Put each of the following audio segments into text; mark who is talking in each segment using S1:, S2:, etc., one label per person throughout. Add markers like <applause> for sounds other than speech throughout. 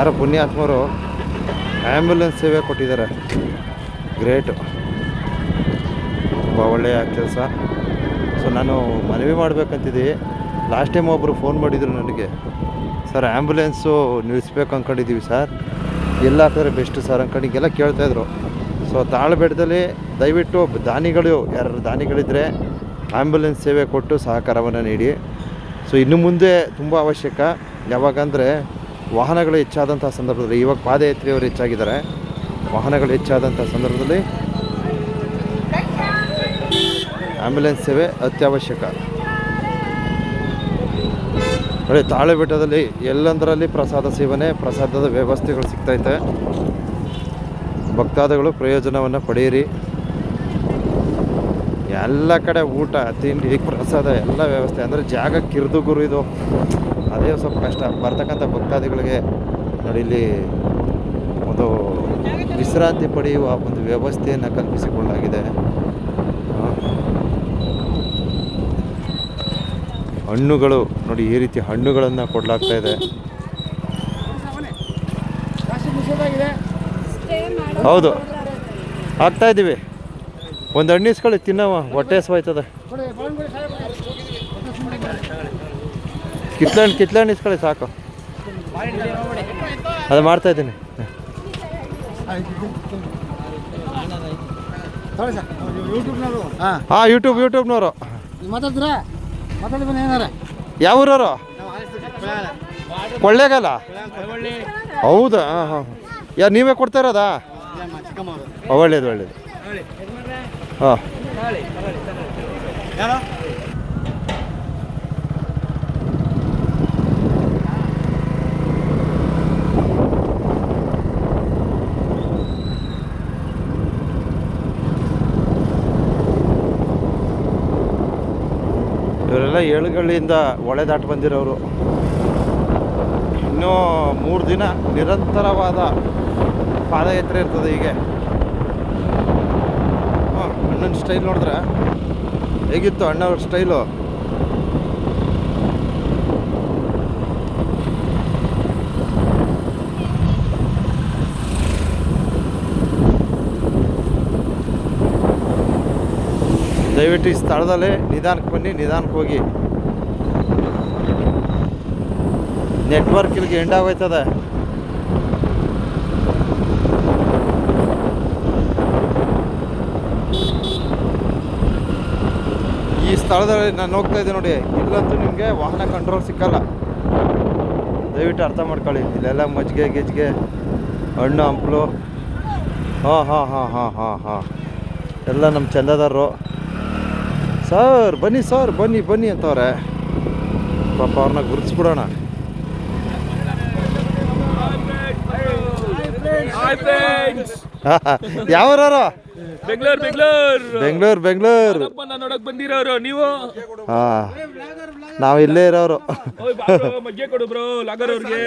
S1: ಯಾರೋ ಪುಣ್ಯಾತ್ಮರು ಆ್ಯಂಬುಲೆನ್ಸ್ ಸೇವೆ ಕೊಟ್ಟಿದ್ದಾರೆ. ಗ್ರೇಟು. ತುಂಬ ಒಳ್ಳೆಯ ಕೆಲಸ. ಸೊ, ನಾನು ಮನವಿ ಮಾಡಬೇಕಂತಿದ್ದೆ. ಲಾಸ್ಟ್ ಟೈಮ್ ಒಬ್ಬರು ಫೋನ್ ಮಾಡಿದರು ನನಗೆ. ಸರ್, ಆ್ಯಂಬುಲೆನ್ಸು ನಿಲ್ಲಿಸ್ಬೇಕು ಅಂದ್ಕೊಂಡಿದ್ದೀವಿ ಸರ್. ಎಲ್ಲ ಹಾಕಿದ್ರೆ ಬೆಸ್ಟು ಸರ್ ಅಂದ್ಕೊಂಡು ಹೀಗೆಲ್ಲ ಕೇಳ್ತಾಯಿದ್ರು ಸೊ ತಾಳಬೆಟ್ಟದಲ್ಲಿ ದಯವಿಟ್ಟು ದಾನಿಗಳು ಯಾರು ದಾನಿಗಳಿದ್ದರೆ ಆ್ಯಂಬುಲೆನ್ಸ್ ಸೇವೆ ಕೊಟ್ಟು ಸಹಕಾರವನ್ನು ನೀಡಿ. ಸೊ, ಇನ್ನು ಮುಂದೆ ತುಂಬ ಅವಶ್ಯಕ. ಯಾವಾಗಂದರೆ ವಾಹನಗಳು ಹೆಚ್ಚಾದಂಥ ಸಂದರ್ಭದಲ್ಲಿ ಇವಾಗ ಪಾದಯಾತ್ರೆಯವರು ಹೆಚ್ಚಾಗಿದ್ದಾರೆ. ವಾಹನಗಳು ಹೆಚ್ಚಾದಂಥ ಸಂದರ್ಭದಲ್ಲಿ ಆ್ಯಂಬುಲೆನ್ಸ್ ಸೇವೆ ಅತ್ಯವಶ್ಯಕ. ನೋಡಿ ತಾಳೆ ಬೆಟ್ಟದಲ್ಲಿ ಎಲ್ಲಂದರಲ್ಲಿ ಪ್ರಸಾದ ಸೇವನೆ, ಪ್ರಸಾದದ ವ್ಯವಸ್ಥೆಗಳು ಸಿಗ್ತೈತೆ ಭಕ್ತಾದಿಗಳು ಪ್ರಯೋಜನವನ್ನು ಪಡೆಯಿರಿ. ಎಲ್ಲ ಕಡೆ ಊಟ, ತಿಂಡಿ, ಪ್ರಸಾದ, ಎಲ್ಲ ವ್ಯವಸ್ಥೆ. ಅಂದರೆ ಜಾಗ ಕಿರಿದು ಗುರು ಇದು. ಅದೇ ಸ್ವಲ್ಪ ಕಷ್ಟ, ಬರ್ತಕ್ಕಂಥ ಭಕ್ತಾದಿಗಳಿಗೆ ನೋಡಿ ಇಲ್ಲಿ ಒಂದು ವಿಶ್ರಾಂತಿ ಪಡೆಯುವ ಒಂದು ವ್ಯವಸ್ಥೆಯನ್ನು ಕಲ್ಪಿಸಿಕೊಳ್ಳಲಾಗಿದೆ ಹಣ್ಣುಗಳು ನೋಡಿ ಈ ರೀತಿ ಹಣ್ಣುಗಳನ್ನು ಕೊಡಲಾಗ್ತಾ ಇದೆ. ಹೌದು. ಆಗ್ತಾ ಇದ್ದೀವಿ. ಒಂದು ಹಣ್ಣಿಸ್ಕೊಳ್ಳಿ, ತಿನ್ನವ, ಹೊಟ್ಟೆ ಹಸ್ವಾಯ್ತದೆ ಕಿತ್ಲಣ್ಣು ಕಿತ್ಲಣ್ಣು ಇಸ್ಕೊಳ್ಳಿ ಸಾಕು. ಅದು ಮಾಡ್ತಾ ಇದ್ದೀನಿ.
S2: ಹಾಂ.
S1: ಯೂಟ್ಯೂಬ್ ಯೂಟ್ಯೂಬ್ನವರು ಯಾವ ಊರವರು? ಕೊಳ್ಳೇಗಾಲ? ಹೌದಾ? ಹಾಂ ಹಾಂ. ಯಾರು ನೀವೇ ಕೊಡ್ತಾ ಇರೋದಾ? ಒಳ್ಳೇದು ಒಳ್ಳೇದು. ಹಾಂ. ಏಳುಗಳಿಂದ ಒಳೆ ದಾಟಿ ಬಂದಿರೋರು. ಇನ್ನೂ ಮೂರು ದಿನ ನಿರಂತರವಾದ ಪಾದಯಾತ್ರೆ ಇರ್ತದೆ ಹೀಗೆ. ಅಣ್ಣನ ಸ್ಟೈಲ್ ನೋಡಿದ್ರೆ ಹೇಗಿತ್ತು ಅಣ್ಣವ್ರ ಸ್ಟೈಲು ದಯವಿಟ್ಟು ಈ ಸ್ಥಳದಲ್ಲೇ ನಿಧಾನಕ್ಕೆ ಬನ್ನಿ, ನಿಧಾನಕ್ಕೆ ಹೋಗಿ. ನೆಟ್ವರ್ಕ್ ಇಲ್ಲಿಗೆ ಎಂಡಾಗೋಯ್ತದೆ ಈ ಸ್ಥಳದಲ್ಲಿ ನಾನು ಹೋಗ್ತಾ ಇದ್ದೆ ನೋಡಿ, ಇಲ್ಲಂತೂ ನಿಮಗೆ ವಾಹನ ಕಂಟ್ರೋಲ್ ಸಿಕ್ಕಲ್ಲ. ದಯವಿಟ್ಟು ಅರ್ಥ ಮಾಡ್ಕೊಳ್ಳಿ, ಇಲ್ಲೆಲ್ಲ ಮಜ್ಜಿಗೆ ಗಿಜ್ಗೆ ಹಣ್ಣು, ಹಂಪಲು. ಹಾಂ ಹಾಂ ಹಾಂ ಹಾಂ ಹಾಂ ಹಾಂ. ಎಲ್ಲ ನಮ್ಮ ಚಂದದಾರರು. ಸರ್ ಬನ್ನಿ ಸರ್ ಬನ್ನಿ ಬನ್ನಿ ಅಂತವ್ರೆ. ಪಾಪ ಅವ್ರನ್ನ ಗುರುತಿಸ್ಬಿಡೋಣ. <laughs> ಯಾವ್ರವರು?
S3: ಬೆಂಗಳೂರು ಬೆಂಗಳೂರು.
S1: ಬೆಂಗಳೂರು ಬೆಂಗಳೂರು.
S3: ನೋಡಕ್ ಬಂದಿರೋರು ನೀವು?
S1: ಹಾಂ. ನಾವು ಇಲ್ಲೇ ಇರೋರು.
S3: ಮಗ್ಗೆ ಕೊಡು ಬ್ರೋ ಲಾಗರ್ ಅವ್ರಿಗೆ.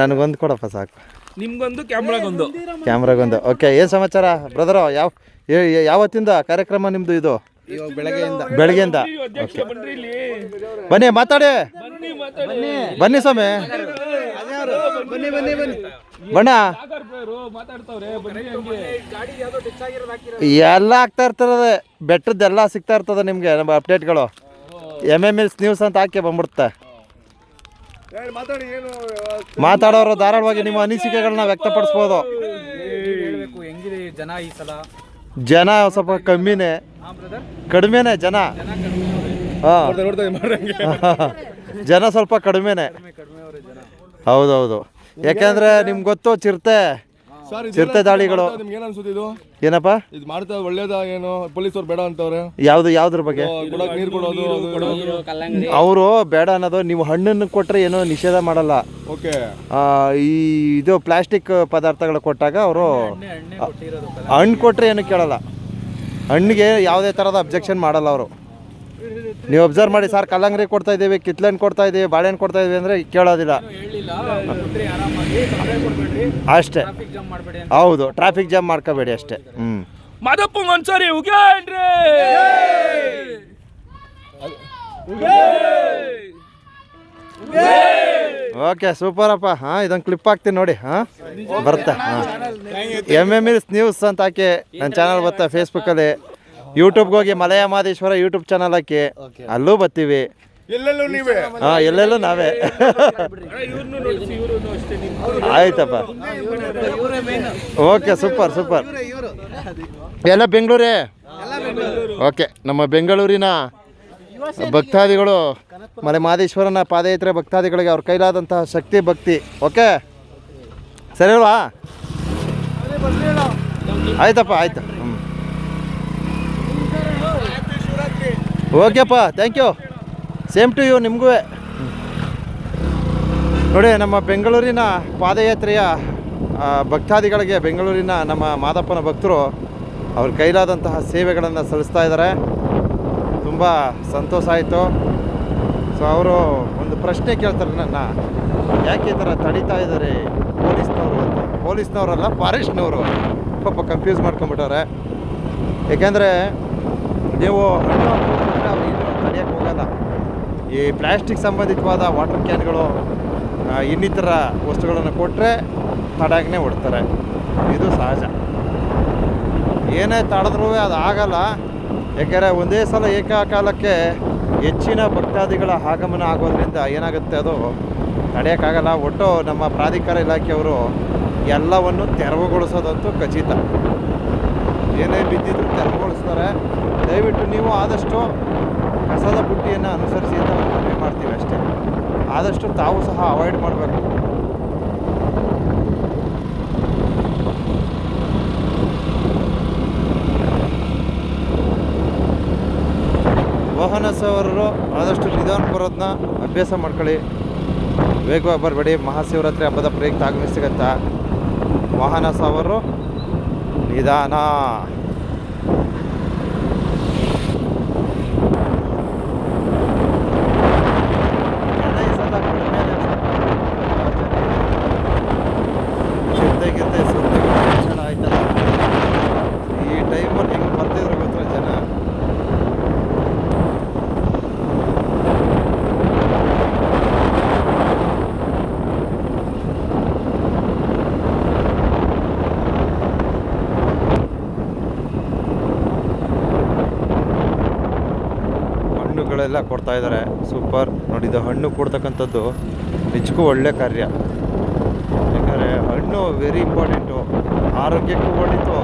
S1: ನನಗೊಂದು ಕೊಡಪ್ಪ ಸಾಕು.
S3: ನಿಮ್ಗೊಂದು ಕ್ಯಾಮ್ರಾಗೊಂದು.
S1: ಕ್ಯಾಮ್ರಾಗೊಂದು. ಓಕೆ ಏನು ಸಮಾಚಾರ ಬ್ರದರ್ ಯಾವ ಯಾವತ್ತಿಂದ ಕಾರ್ಯಕ್ರಮ ನಿಮ್ಮದು ಇದು?
S2: ಇವಾಗ ಬೆಳಗ್ಗೆಯಿಂದ.
S1: ಬನ್ನಿ ಮಾತಾಡಿ.
S3: ಬನ್ನಿ ಮಾತಾಡಿ.
S1: ಬನ್ನಿ ಸ್ವಾಮಿ.
S2: ಬನ್ನಿ ಬನ್ನಿ ಬನ್ನಿ.
S1: ಬಣ್ಣ.
S3: ಬ್ರೋ ಮಾತಾಡ್ತಾವ್ರೆ ಬನ್ನಿ ಹಂಗೆ.
S1: ಎಲ್ಲ ಆಗ್ತಾ ಇರ್ತದೆ. ಬೆಟ್ಟದ್ದೆಲ್ಲ ಸಿಗ್ತಾ ಇರ್ತದೆ ನಿಮಗೆ ನಮ್ಮ ಅಪ್ಡೇಟ್ಗಳು ಎಂ ಎಂ ಎಲ್ಸ್ ನ್ಯೂಸ್ ಅಂತ ಹಾಕಿ ಬಂದ್ಬಿಡುತ್ತೆ.
S2: ಮಾತಾಡಿ ಏನು
S1: ಮಾತಾಡೋರು ಧಾರಾಳವಾಗಿ ನಿಮ್ಮ ಅನಿಸಿಕೆಗಳನ್ನ ವ್ಯಕ್ತಪಡಿಸ್ಬೋದು.
S2: ಹೇಳ್ಬೇಕು ಹೆಂಗಿದೆ ಜನ ಈ ಸಲ?
S1: ಜನ ಸ್ವಲ್ಪ ಕಮ್ಮಿನೇ. ಕಡಿಮೆನೆ ಜನ. ಹಾಂ. <laughs> ಜನ ಸ್ವಲ್ಪ ಕಡಿಮೆನೆ. ಹೌದೌದು. ಯಾಕೆಂದ್ರೆ ನಿಮ್ಗೆ ಗೊತ್ತು ಚಿರತೆ.
S4: ಸರ್
S1: ಚಿರತೆ ದಾಳಿಗಳು
S4: ನಿಮ್ಗೆ ಏನ್ ಅನ್ಸುತ್ತೆ ಇದು?
S1: ಏನಪ್ಪ?
S4: ಇದು ಮಾಡ್ತಾ ಒಳ್ಳೇದ ಏನು? ಪೊಲೀಸರು ಬೇಡ ಅಂತವ್ರೆ?
S1: ಯಾವ್ದು ಯಾವ್ದ್ರ ಬಗ್ಗೆ?
S4: ಕುಡಕ್ ನೀರ್ ಕೊಡೋದು.
S1: ಅವರು ಬೇಡ ಅನ್ನೋದು ನೀವು ಹಣ್ಣನ್ನು ಕೊಟ್ರೆ ಏನೋ ನಿಷೇಧ ಮಾಡಲ್ಲ.
S4: ಓಕೆ.
S1: ಆ, ಈ ಇದು ಪ್ಲಾಸ್ಟಿಕ್ ಪದಾರ್ಥಗಳು ಕೊಟ್ಟಾಗ ಅವರು ಹಣ್ಣು ಕೊಟ್ರೆ ಏನು ಕೇಳಲ್ಲ. ಹಣ್ಣಿಗೆ ಯಾವುದೇ ಥರದ ಅಬ್ಜೆಕ್ಷನ್ ಮಾಡಲ್ಲ ಅವರು. ನೀವು ಅಬ್ಸರ್ವ್ ಮಾಡಿ ಸರ್ ಕಲ್ಲಂಗಡಿ ಕೊಡ್ತಾ ಇದ್ದೀವಿ ಕಿತ್ಲೆನ್ ಕೊಡ್ತಾ ಇದ್ದೀವಿ ಬಾಳೆಹಣ್ಣು ಕೊಡ್ತಾ ಇದ್ದೀವಿ ಅಂದರೆ ಕೇಳೋದಿಲ್ಲ. ಅಷ್ಟೇ. ಹೌದು ಟ್ರಾಫಿಕ್ ಜಾಮ್ ಮಾಡ್ಕೋಬೇಡಿ ಅಷ್ಟೇ. ಹ್ಞೂ
S3: ಮಾದಪ್ಪ ಒಂದ್ಸರಿ ಉಗ್ಯಾನ್ರಿ
S1: ಓಕೆ ಸೂಪರಪ್ಪ ಹಾಂ ಇದೊಂದು ಕ್ಲಿಪ್ ಹಾಕ್ತೀನಿ ನೋಡಿ ಹಾಂ? ಬರುತ್ತೆ ಹಾಂ. ಎಂ ಎಂ ಇಸ್ ನ್ಯೂಸ್ ಅಂತ ಹಾಕಿ ನನ್ನ ಚಾನಲ್ ಬರ್ತಾ ಫೇಸ್ಬುಕ್ಕಲ್ಲಿ ಯೂಟ್ಯೂಬ್ಗೆ ಹೋಗಿ ಮಲಯ ಮಾದೇಶ್ವರ ಯೂಟ್ಯೂಬ್ ಚಾನಲ್ ಹಾಕಿ ಅಲ್ಲೂ ಬರ್ತೀವಿ.
S4: ಎಲ್ಲೆಲ್ಲೂ ನೀವೇ?
S1: ಹಾ ಎಲ್ಲೆಲ್ಲೂ ನಾವೇ. ಆಯ್ತಪ್ಪ. ಓಕೆ ಸೂಪರ್ ಸೂಪರ್ ಎಲ್ಲ ಬೆಂಗಳೂರೇ? ಓಕೆ ನಮ್ಮ ಬೆಂಗಳೂರಿನ ಭಕ್ತಾದಿಗಳು ಮಲೆ ಮಾದೇಶ್ವರನ ಪಾದಯಾತ್ರೆ ಭಕ್ತಾದಿಗಳಿಗೆ ಅವ್ರ ಕೈಲಾದಂತಹ ಶಕ್ತಿ ಭಕ್ತಿ. ಓಕೆ ಸರಿ ಅಲ್ವಾ? ಆಯ್ತಪ್ಪ ಆಯ್ತು. ಹ್ಞೂ ಓಕೆಪ್ಪ thank you same to you ನಿಮಗೂ. ನೋಡಿ, ನಮ್ಮ ಬೆಂಗಳೂರಿನ ಪಾದಯಾತ್ರೆಯ ಭಕ್ತಾದಿಗಳಿಗೆ ಬೆಂಗಳೂರಿನ ನಮ್ಮ ಮಾದಪ್ಪನ ಭಕ್ತರು ಅವ್ರ ಕೈಲಾದಂತಹ ಸೇವೆಗಳನ್ನು ಸಲ್ಲಿಸ್ತಾ ಇದ್ದಾರೆ. ತುಂಬ ಸಂತೋಷ ಆಯಿತು. ಸೊ ಅವರು ಒಂದು ಪ್ರಶ್ನೆ ಕೇಳ್ತಾರೆ ನನ್ನ. ಯಾಕೆ ಈ ಥರ ತಡೀತಾ ಇದ್ದಾರೆ? ಪೊಲೀಸ್ನವರು ಅಂತ. ಪೊಲೀಸ್ನವರಲ್ಲ, ಫಾರೆಸ್ಟ್ನವರು ಪಾಪ ಕನ್ಫ್ಯೂಸ್ ಮಾಡ್ಕೊಂಬಿಟ್ಟವ್ರೆ ಏಕೆಂದರೆ ನೀವು ಹಣ್ಣು ಹಾಕ್ಬಿಟ್ರೆ ಅವ್ರು ಇನ್ನೂ ತಡೆಯೋಕ್ಕೆ ಹೋಗಲ್ಲ ಈ ಪ್ಲಾಸ್ಟಿಕ್ ಸಂಬಂಧಿತವಾದ ವಾಟರ್ ಕ್ಯಾನ್ಗಳು ಇನ್ನಿತರ ವಸ್ತುಗಳನ್ನು ಕೊಟ್ಟರೆ ತಡಾಗ್ನೇ ಹೊಡ್ತಾರೆ ಇದು ಸಹಜ. ಏನೇ ತಡೆದ್ರೂ ಅದು ಆಗಲ್ಲ. ಯಾಕೆಂದರೆ ಒಂದೇ ಸಲ ಏಕಕಾಲಕ್ಕೆ ಹೆಚ್ಚಿನ ಭಕ್ತಾದಿಗಳ ಆಗಮನ ಆಗೋದ್ರಿಂದ ಏನಾಗುತ್ತೆ ಅದು ತಡೆಯೋಕ್ಕಾಗಲ್ಲ ಒಟ್ಟು ನಮ್ಮ ಪ್ರಾಧಿಕಾರ ಇಲಾಖೆಯವರು ಎಲ್ಲವನ್ನು ತೆರವುಗೊಳಿಸೋದಂತೂ ಖಚಿತ. ಏನೇ ಬಿದ್ದಿದ್ರು ತೆರವುಗೊಳಿಸ್ತಾರೆ. ದಯವಿಟ್ಟು ನೀವು ಆದಷ್ಟು ಕಸದ ಬುಟ್ಟಿಯನ್ನು ಅನುಸರಿಸಿ ಅಂತ ಮನವಿ ಮಾಡ್ತೀವಿ ಅಷ್ಟೇ. ಆದಷ್ಟು ತಾವು ಸಹ ಅವಾಯ್ಡ್ ಮಾಡಬೇಕು. ವಾಹನ ಸವಾರರು ಆದಷ್ಟು ನಿಧಾನ ಬರೋದನ್ನ ಅಭ್ಯಾಸ ಮಾಡ್ಕೊಳ್ಳಿ. ವೇಗವಾಗಿ ಬರಬೇಡಿ. ಮಹಾಶಿವರಾತ್ರಿ ಹಬ್ಬದ ಪ್ರಯುಕ್ತ ಆಗಮಿಸಿಗತ್ತ ವಾಹನ ಸವಾರರು ನಿಧಾನ ಜನ ಈ ಸಲ ಕಡಿಮೆನೇ ಸ್ವಲ್ಪ. ಚಿಂತೆ ಗಿಂತೆ ಸುದ್ದಿ ಟೆನ್ಷನ್ ಆಯ್ತಲ್ಲ ಈ ಟೈಮಲ್ಲಿ ಹೆಂಗೆ ಬರ್ತಿದ್ರು ಗೊತ್ತಾ ಜನ ಹಣ್ಣುಗಳೆಲ್ಲ ಕೊಡ್ತಾ ಇದ್ದಾರೆ. ಸೂಪರ್. ನೋಡಿ, ಇದು ಹಣ್ಣು ಕೊಡ್ತಕ್ಕಂಥದ್ದು. ನಿಜಕ್ಕೂ ಒಳ್ಳೆ ಕಾರ್ಯ. ಯಾಕಂದರೆ ಹಣ್ಣು ವೆರಿ ಇಂಪಾರ್ಟೆಂಟು ಆರೋಗ್ಯಕ್ಕೂ ಒಳಿತು